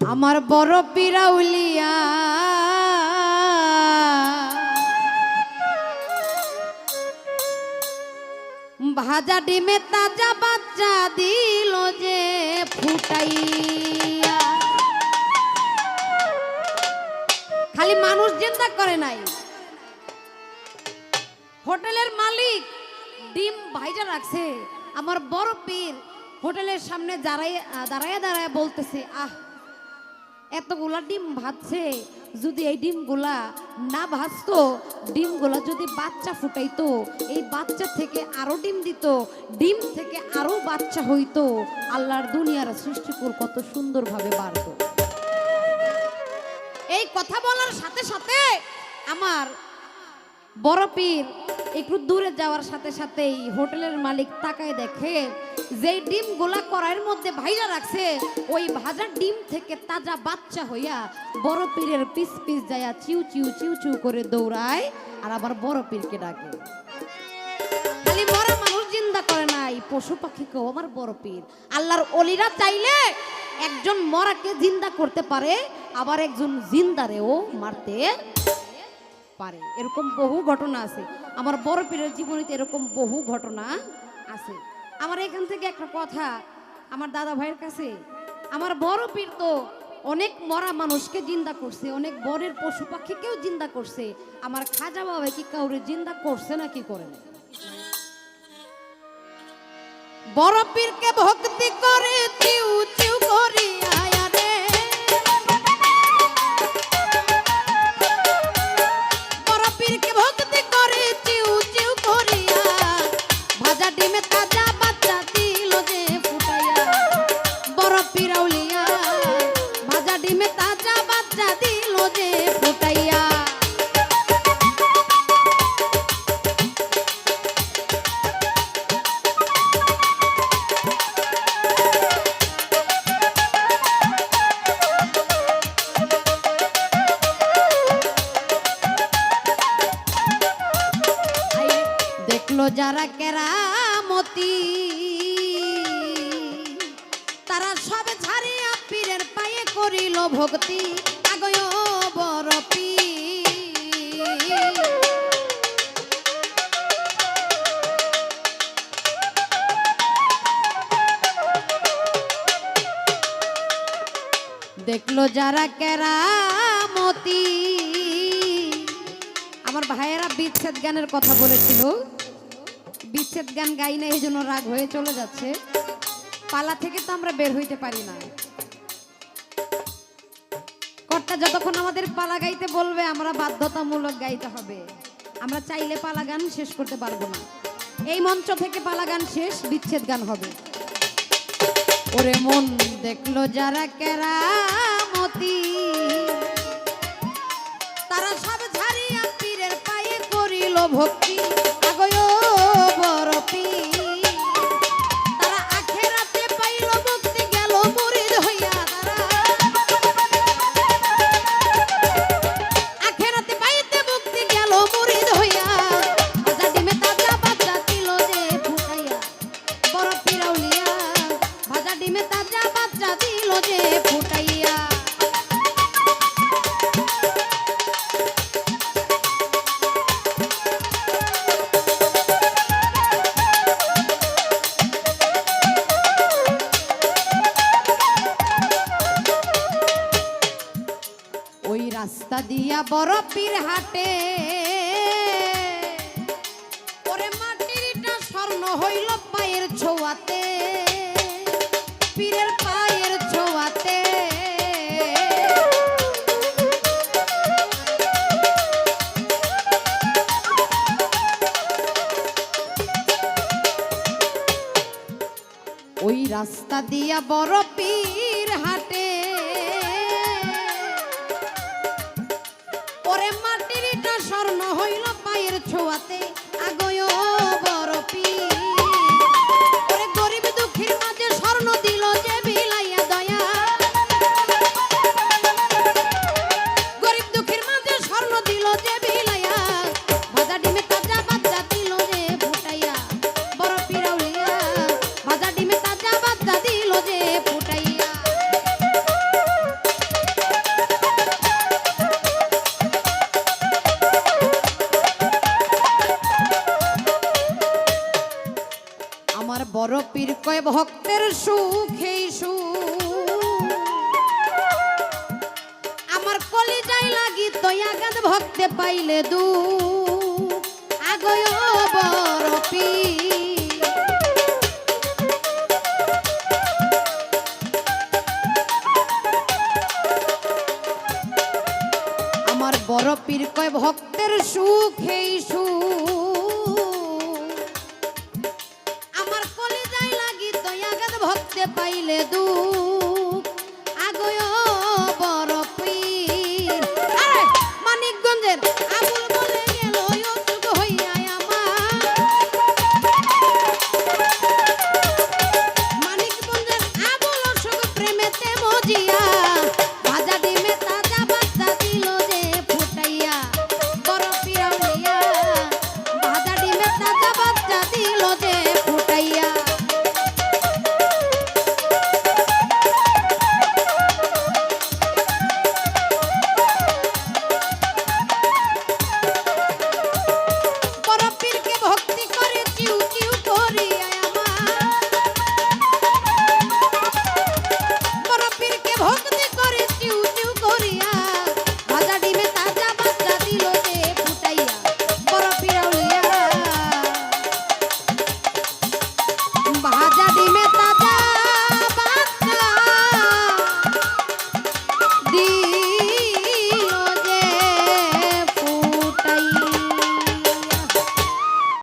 আমার বড় পিরাউলিয়া। ভাজা ডিমে তাজা বাচ্চা দিল যে ফুটাইয়া। খালি মানুষ চিন্তা করে নাই। হোটেলের মালিক ডিম ভাইজা রাখছে। আমার বড় পীর হোটেলের সামনে দাঁড়াই দাঁড়ায় দাঁড়ায় বলতেছে, আহ এতগুলা ডিম ভাজছে, যদি এই ডিমগুলা না ভাজতো, ডিমগুলা যদি বাচ্চা ফুটাইতো, এই বাচ্চা থেকে আরও ডিম দিত, ডিম থেকে আরও বাচ্চা হইতো, আল্লাহর দুনিয়ার সৃষ্টিকুল কত সুন্দরভাবে বাড়তো। এই কথা বলার সাথে সাথে আমার বড় পীর একটু দূরে যাওয়ার সাথে সাথেই হোটেলের মালিক তাকায় দেখে, যেই ডিম গোলা কড়াইয়ের মধ্যে ভাইজা রাখছে, ওই ভাজা ডিম থেকে তাজা বাচ্চা হইয়া বড় পীরের পিস পিস যায়া চিউ চিউ চিউ চিউ করে দৌড়ায় আর আবার বড় পীরকে ডাকে। খালি মরা মানুষ জিন্দা করে নাই, পশু পাখিকেও আমার বড় পীর। আল্লাহর অলিরা চাইলে একজন মরাকে জিন্দা করতে পারে, আবার একজন জিন্দারেও মারতে পারে। এরকম বহু ঘটনা আছে। আমার বড় পীরের জীবনীতে এরকম বহু ঘটনা আছে। আমার এখান থেকে একটা কথা আমার দাদা ভাইয়ের কাছে। আমার বড় পীর তো অনেক মরা মানুষকে জিন্দা করছে, অনেক বরের পশু পাখিকেও জিন্দা করছে। আমার খাজা বাবা কি কাউরে জিন্দা করছে না কি করে? বড় পীরকে ভক্তি করি দেখল যারা কেরামতি। তারা সব ছাড়িয়া পীরের পায়ে করিল ভক্তি। আগয় বড় দেখল যারা কেরামতি। আমার ভাইয়েরা বিচ্ছেদ গানের কথা বলেছিল। বিচ্ছেদ গান গাই না এই জন্য রাগ হয়ে চলে যাচ্ছে। পালা থেকে তো আমরা বের হইতে পারি না। কর্তা যতক্ষণ আমাদের পালা গাইতে বলবে, আমরা বাধ্যতামূলক গাইতে হবে। আমরা চাইলে পালা গান শেষ করতে পারব না। এই মঞ্চ থেকে পালা গান শেষ, বিচ্ছেদ গান হবে। ওরে মন দেখল যারা কেরামতি, তারা সব ছাড়িয়া পীরের পায়ে করিল ভক্তি। দিয়া বরফির হাটে। ওরে মাটিরটা স্বর্ণ হইল পায়ের ছোঁয়াতে, পীরের পায়ের ছোঁয়াতে। ওই রাস্তা দিয়া বড় পীর হাটে কয়, ভক্তের সুখ সুখ। আমার কলিজাই লাগি তয়াগাদ ভক্তে পাইলে দু আমার বড় পীর কয়, ভক্তের সুখ সুখ। পাইলে দূর।